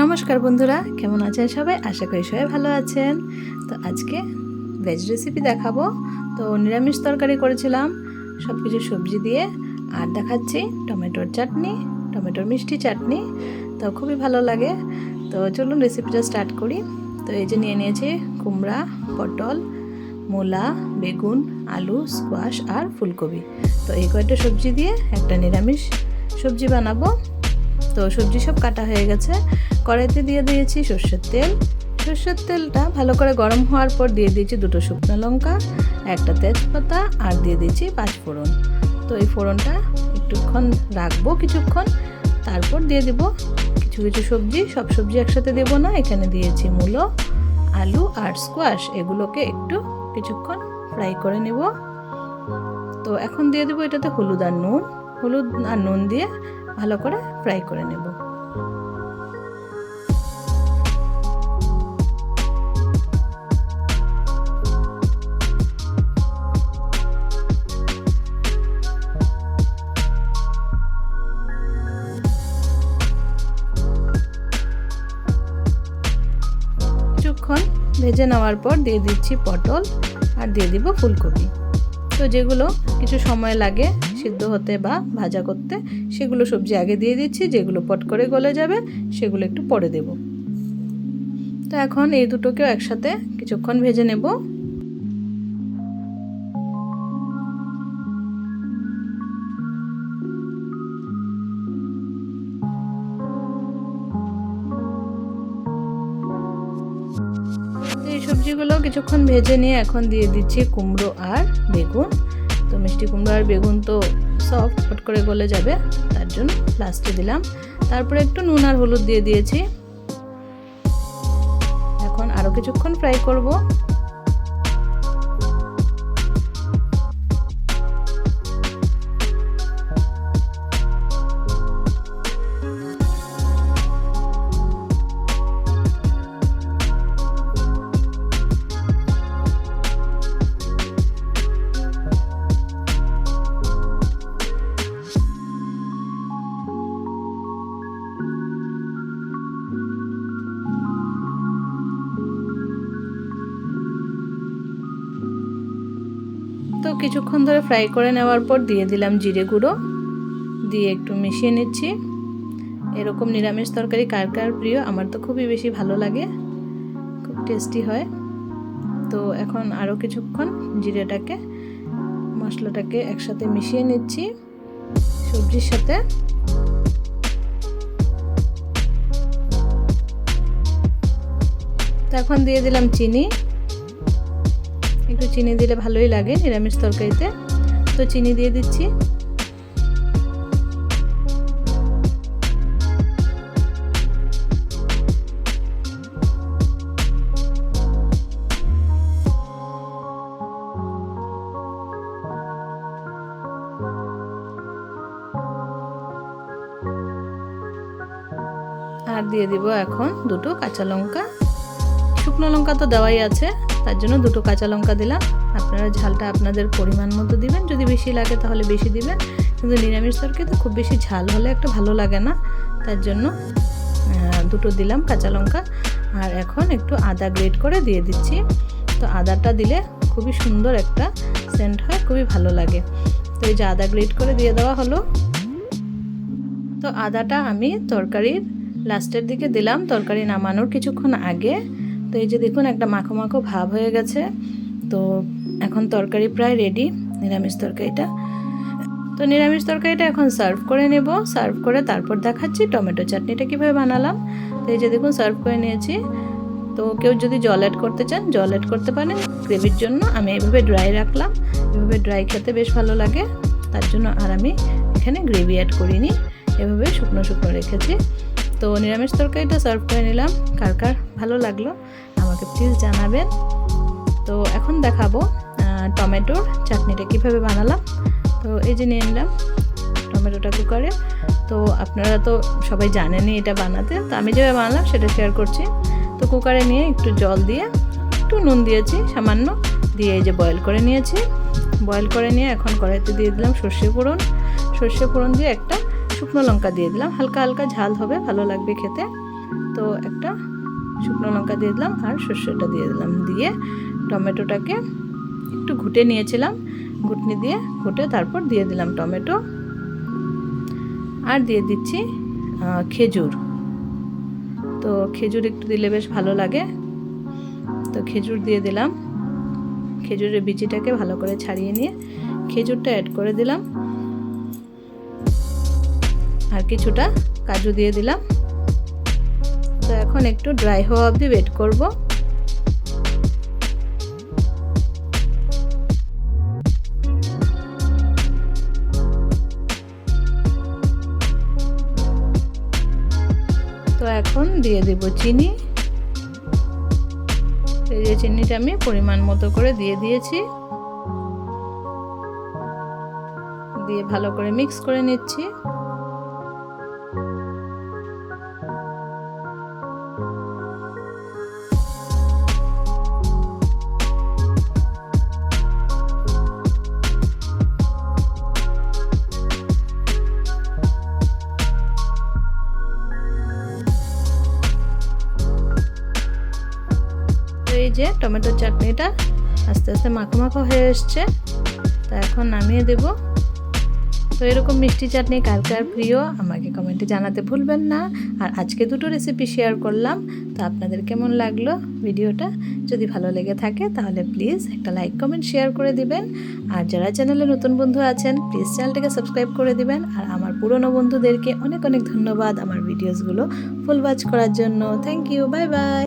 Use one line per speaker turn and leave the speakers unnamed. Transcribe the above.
নমস্কার বন্ধুরা, কেমন আছেন সবাই? আশা করি সবাই ভালো আছেন। তো আজকে ভেজ রেসিপি দেখাবো। তো নিরামিষ তরকারি করেছিলাম সব কিছু সবজি দিয়ে, আর দেখাচ্ছি টমেটোর চাটনি, টমেটোর মিষ্টি চাটনি। তো খুবই ভালো লাগে। তো চলুন রেসিপিটা স্টার্ট করি। তো এই যে নিয়ে নিয়েছি কুমড়া, পটল, মূলা, বেগুন, আলু স্কোয়াশ আর ফুলকপি। তো এই কয়েকটা সবজি দিয়ে একটা নিরামিষ সবজি বানাবো। তো সবজি সব কাটা হয়ে গেছে। কড়াইতে দিয়ে দিয়েছি সর্ষের তেল। সর্ষের তেলটা ভালো করে গরম হওয়ার পর দিয়ে দিয়েছি দুটো শুকনো লঙ্কা, একটা তেজপাতা আর দিয়ে দিয়েছি পাঁচ ফোড়ন। তো এই ফোড়নটা একটুক্ষণ রাখব কিছুক্ষণ, তারপর দিয়ে দিব কিছু কিছু সবজি। সব সবজি একসাথে দেবো না, এখানে দিয়েছি মূলো, আলু আর স্কোয়াশ এগুলোকে একটু কিছুক্ষণ ফ্রাই করে নেব। তো এখন দিয়ে দেবো এটাতে হলুদ আর নুন। হলুদ আর নুন দিয়ে ভালো করে ফ্রাই করে নেব। কিছুক্ষণ ভেজে নেওয়ার পর দিয়ে দিচ্ছি পটল আর দিয়ে দিব ফুলকপি। তো যেগুলো কিছু সময় লাগে সিদ্ধ হতে বা ভাজা করতে, সেগুলো সবজি আগে দিয়ে দিচ্ছি, যেগুলো পট করে গলে যাবে, সেগুলো একটু পরে দেব। তো এখন এই দুটোকেও একসাথে কিছুক্ষণ ভেজে নেব। সবজিগুলো কিছুক্ষণ ভেজে নিয়ে এখন দিয়ে দিচ্ছি কুমড়ো আর বেগুন। তো মিষ্টি কুমড়ো আর বেগুন তো সফট ফট করে গলে যাবে, তার জন্য লাস্টে দিলাম। তারপরে একটু নুন আর হলুদ দিয়ে দিয়েছি। এখন আরও কিছুক্ষণ ফ্রাই করব। কিছুক্ষণ ধরে ফ্রাই করে নেওয়ার পর দিয়ে দিলাম জিরে গুঁড়ো। দিয়ে একটু মিশিয়ে নিচ্ছি। এরকম নিরামিষ তরকারি কার কার প্রিয়? আমার তো খুবই বেশি ভালো লাগে। খুব টেস্টি হয়। তো এখন আরও কিছুক্ষণ জিরেটাকে, মশলাটাকে একসাথে মিশিয়ে নিচ্ছি সবজির সাথে। তো এখন দিয়ে দিলাম চিনি। একটু চিনি দিলে ভালোই লাগে নিরামিষ তরকারিতে। তো চিনি দিয়ে দিচ্ছি। আর দিয়ে দিব এখন দুটো কাঁচা লঙ্কা। শুকনো লঙ্কা তো দেওয়াই আছে, তার জন্য দুটো কাঁচা লঙ্কা দিলাম। আপনারা ঝালটা আপনাদের পরিমাণ মতো দিবেন, যদি বেশি লাগে তাহলে বেশি দিবেন। কিন্তু নিরামিষ তরকারিতে খুব বেশি ঝাল হলে একটা ভালো লাগে না। তার জন্য দুটো দিলাম কাঁচা লঙ্কা। আর এখন একটু আদা গ্রেট করে দিয়ে দিচ্ছি। তো আদাটা দিলে খুবই সুন্দর একটা সেন্ট হয়, খুবই ভালো লাগে। তো এই যে আদা গ্রেট করে দিয়ে দেওয়া হলো। তো আদাটা আমি তরকারির লাস্টের দিকে দিলাম। তরকারি নামানোর কিছুক্ষণ আগে তো এই যে দেখুন, একটা মাখো মাখো ভাব হয়ে গেছে। তো এখন তরকারি প্রায় রেডি নিরামিষ তরকারিটা। তো নিরামিষ তরকারিটা এখন সার্ভ করে নেব। সার্ভ করে তারপর দেখাচ্ছি টমেটো চাটনিটা কীভাবে বানালাম। তো এই যে দেখুন সার্ভ করে নিয়েছি। তো কেউ যদি জল অ্যাড করতে চান, জল অ্যাড করতে পারেন। গ্রেভির জন্য আমি এভাবে ড্রাই রাখলাম। এভাবে ড্রাই খেতে বেশ ভালো লাগে। তার জন্য আর আমি এখানে গ্রেভি অ্যাড করিনি। এভাবে শুকনো শুকনো রেখেছি। তো নিরামিষ তরকারিটা সার্ভ করে নিলাম। কার কার ভালো লাগল আমাকে প্লিজ জানাবেন। তো এখন দেখাবো টমেটোর চাটনিটা কীভাবে বানালাম। তো এই যে নিয়ে নিলাম টমেটোটা কুকারে। তো আপনারা তো সবাই জানেনই এটা বানাতে। তো আমি যেভাবে বানালাম সেটা শেয়ার করছি। তো কুকারে নিয়ে একটু জল দিয়ে একটু নুন দিয়েছি, সামান্য দিয়ে এই যে বয়েল করে নিয়েছি। বয়েল করে নিয়ে এখন কড়াইতে দিয়ে দিলাম সর্ষে ফোড়ন। সর্ষে ফোড়ন দিয়ে একটা শুকনো লঙ্কা দিয়ে দিলাম। হালকা হালকা ঝাল হবে, ভালো লাগবে খেতে। তো একটা শুকনো লঙ্কা দিয়ে দিলাম আর সর্ষেটা দিয়ে দিলাম। দিয়ে টমেটোটাকে একটু ঘুটে নিয়েছিলাম। ঘুটনি দিয়ে ঘুটে তারপর দিয়ে দিলাম টমেটো। আর দিয়ে দিচ্ছি খেজুর। তো খেজুর একটু দিলে বেশ ভালো লাগে। তো খেজুর দিয়ে দিলাম। খেজুরের বিচিটাকে ভালো করে ছাড়িয়ে নিয়ে খেজুরটা অ্যাড করে দিলাম। আর কিছুটা কাজু দিয়ে দিলাম। তো এখন একটু ড্রাই হওয়া অবধি ওয়েট করব। তো এখন দিয়ে দেব চিনি। এই যে চিনিটা আমি পরিমাণ মতো করে দিয়ে দিয়েছি। দিয়ে ভালো করে মিক্স করে নিচ্ছি। যে টমেটোর চাটনিটা আস্তে আস্তে মাখো মাখো হয়ে এসছে। তো এখন নামিয়ে দেব। তো এরকম মিষ্টি চাটনি কার কার প্রিয়, আমাকে কমেন্টে জানাতে ভুলবেন না। আর আজকে দুটো রেসিপি শেয়ার করলাম। তো আপনাদের কেমন লাগল ভিডিওটা? যদি ভালো লেগে থাকে তাহলে প্লিজ একটা লাইক কমেন্ট শেয়ার করে দিবেন। আর যারা চ্যানেলে নতুন বন্ধু আছেন প্লিজ চ্যানেলটাকে সাবস্ক্রাইব করে দিবেন। আর আমার পুরনো বন্ধুদেরকে অনেক অনেক ধন্যবাদ আমার ভিডিওসগুলো ফুল ওয়াচ করার জন্য। Thank you bye bye